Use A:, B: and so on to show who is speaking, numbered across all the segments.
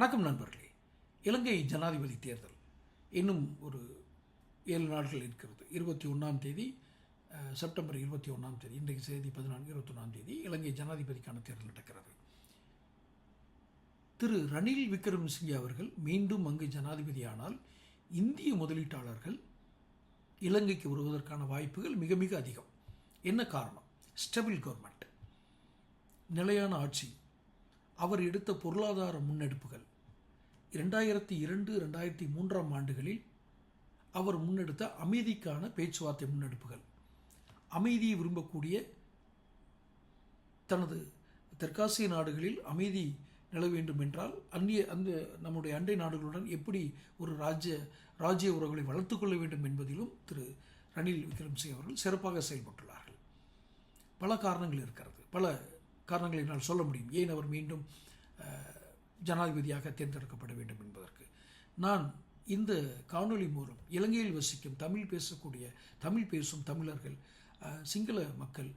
A: வணக்கம் நண்பர்களே. இலங்கை ஜனாதிபதி தேர்தல் இன்னும் ஒரு ஏழு நாட்கள் இருக்கிறது. இருபத்தி ஒன்றாம் தேதி செப்டம்பர் இருபத்தி ஒன்றாம் தேதி இன்றைக்கு தேதி பதினான்கு இருபத்தொன்னாம் தேதி இலங்கை ஜனாதிபதிக்கான தேர்தல் நடக்கிறது. திரு ரணில் விக்ரமசிங்கே அவர்கள் மீண்டும் அங்கு ஜனாதிபதியானால் இந்திய முதலீட்டாளர்கள் இலங்கைக்கு வருவதற்கான வாய்ப்புகள் மிக மிக அதிகம். என்ன காரணம்? ஸ்டெபிள் கவர்மெண்ட் நிலையான ஆட்சி. அவர் எடுத்த பொருளாதார முன்னெடுப்புகள். இரண்டாயிரத்தி இரண்டு ரெண்டாயிரத்தி மூன்றாம் ஆண்டுகளில் அவர் முன்னெடுத்த அமைதிக்கான பேச்சுவார்த்தை முன்னெடுப்புகள். அமைதியை விரும்பக்கூடிய தனது தெற்காசிய நாடுகளில் அமைதி நில வேண்டும் என்றால் அந்நிய அந்த நம்முடைய அண்டை நாடுகளுடன் எப்படி ஒரு ராஜ்ய ராஜ்ய உறவுகளை வளர்த்துக்கொள்ள வேண்டும் என்பதிலும் திரு ரணில் விக்ரம்சிங் அவர்கள் சிறப்பாக செயல்பட்டுள்ளார்கள். பல காரணங்கள் இருக்கிறது. பல காரணங்களை என்னால் சொல்ல முடியும். ஏன் அவர் மீண்டும் ஜனாதிபதியாக தேர்ந்தெடுக்கப்பட வேண்டும் என்பதற்கு. நான் இந்த காணொலி மூலம் இலங்கையில் வசிக்கும் தமிழ் பேசக்கூடிய தமிழ் பேசும் தமிழர்கள் சிங்கள மக்கள்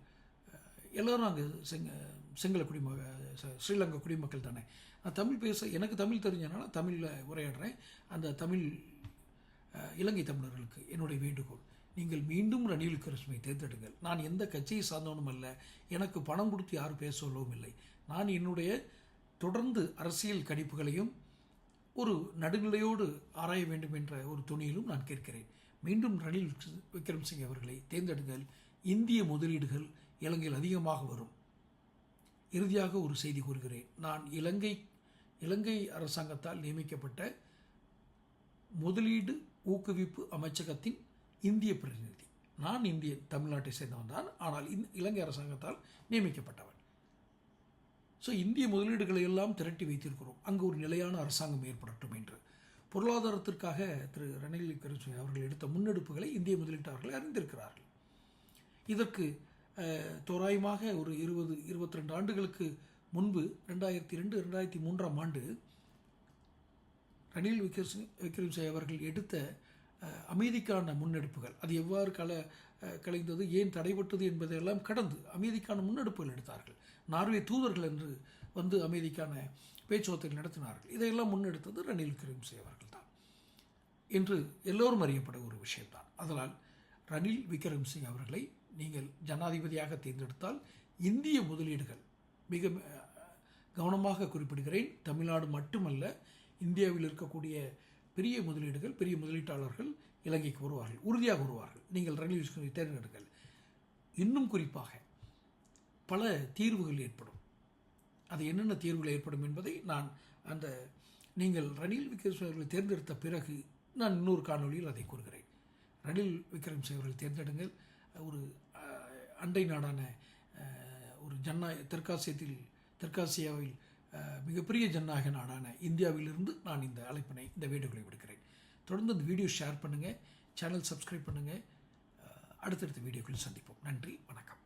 A: எல்லோரும் அங்கே சிங்க சிங்கள குடிமக ஸ்ரீலங்கா குடிமக்கள் தானே. நான் தமிழ் பேச எனக்கு தமிழ் தெரிஞ்சனால தமிழில் உரையாடுறேன். அந்த தமிழ் இலங்கை தமிழர்களுக்கு என்னுடைய வேண்டுகோள். நீங்கள் மீண்டும் ரணில் விக்ரமசிங்கை தேர்ந்தெடுங்கள். நான் எந்த கட்சியை சார்ந்தவனும் அல்ல. எனக்கு பணம் கொடுத்து யாரும் பேச சொல்லவும் இல்லை. நான் என்னுடைய தொடர்ந்து அரசியல் கணிப்புகளையும் ஒரு நடுநிலையோடு ஆராய வேண்டும் என்ற ஒரு துணியிலும் நான் கேட்கிறேன். மீண்டும் ரணில் விக்ரமசிங்கே அவர்களை தேர்ந்தெடுங்கள். இந்திய முதலீடுகள் இலங்கையில் அதிகமாக வரும். இறுதியாக ஒரு செய்தி கூறுகிறேன். நான் இலங்கை இலங்கை அரசாங்கத்தால் நியமிக்கப்பட்ட முதலீடு ஊக்குவிப்பு அமைச்சகத்தின் இந்திய பிரதிநிதி. நான் இந்திய தமிழ்நாட்டை சேர்ந்தவன் தான். ஆனால் இந் இலங்கை அரசாங்கத்தால் நியமிக்கப்பட்டவன். ஸோ இந்திய முதலீடுகளை எல்லாம் திரட்டி வைத்திருக்கிறோம். அங்கு ஒரு நிலையான அரசாங்கம் ஏற்படட்டும் என்று. பொருளாதாரத்திற்காக திரு ரணில் விக்ரமசிங்க அவர்கள் எடுத்த முன்னெடுப்புகளை இந்திய முதலீட்டாளர்கள் அறிந்திருக்கிறார்கள். இதற்கு தோராயமாக ஒரு இருபது இருபத்தி ரெண்டு ஆண்டுகளுக்கு முன்பு ரெண்டாயிரத்தி ரெண்டு ரெண்டாயிரத்தி மூன்றாம் ஆண்டு ரணில் விக்ரமசிங் விக்ரமசிங்கே அவர்கள் எடுத்த அமைதிக்கான முன்னெடுப்புகள். அது எவ்வாறு கல கலைந்தது ஏன் தடைபட்டது என்பதையெல்லாம் கடந்து அமைதிக்கான முன்னெடுப்புகள் எடுத்தார்கள். நார்வே தூதர்கள் என்று வந்து அமைதிக்கான பேச்சுவார்த்தை நடத்தினார்கள். இதையெல்லாம் முன்னெடுத்தது ரணில் விக்ரமசிங்கே அவர்கள் தான் என்று எல்லோரும் அறியப்பட ஒரு விஷயம்தான். அதனால் ரணில் விக்ரம்சிங் அவர்களை நீங்கள் ஜனாதிபதியாக தேர்ந்தெடுத்தால் இந்திய முதலீடுகள் மிக கவனமாக குறிப்பிடுகிறேன். தமிழ்நாடு மட்டுமல்ல இந்தியாவில் இருக்கக்கூடிய பெரிய முதலீடுகள் பெரிய முதலீட்டாளர்கள் இலங்கைக்கு வருவார்கள் உறுதியாக வருவார்கள். நீங்கள் ரணில் விக்ரமசிங்கை தேர்ந்தெடுங்கள். இன்னும் குறிப்பாக பல தீர்வுகள் ஏற்படும். அது என்னென்ன தீர்வுகள் ஏற்படும் என்பதை நான் அந்த நீங்கள் ரணில் விக்ரமசிங்கே அவர்களை தேர்ந்தெடுத்த பிறகு நான் இன்னொரு காணொளியில் அதை கூறுகிறேன். ரணில் விக்ரம் அவர்கள் தேர்ந்தெடுங்கள். ஒரு அண்டை நாடான ஒரு ஜன்னா தெற்காசியத்தில் தெற்காசியாவில் மிகப்பெரிய ஜனநாயக நாடான இந்தியாவிலிருந்து நான் இந்த அழைப்பினை இந்த வேண்டுகோளை விடுக்கிறேன் தொடர்ந்து இந்த வீடியோ ஷேர் பண்ணுங்கள் சேனல் சப்ஸ்கிரைப் பண்ணுங்கள் அடுத்தடுத்த வீடியோக்களில் சந்திப்போம். நன்றி வணக்கம்.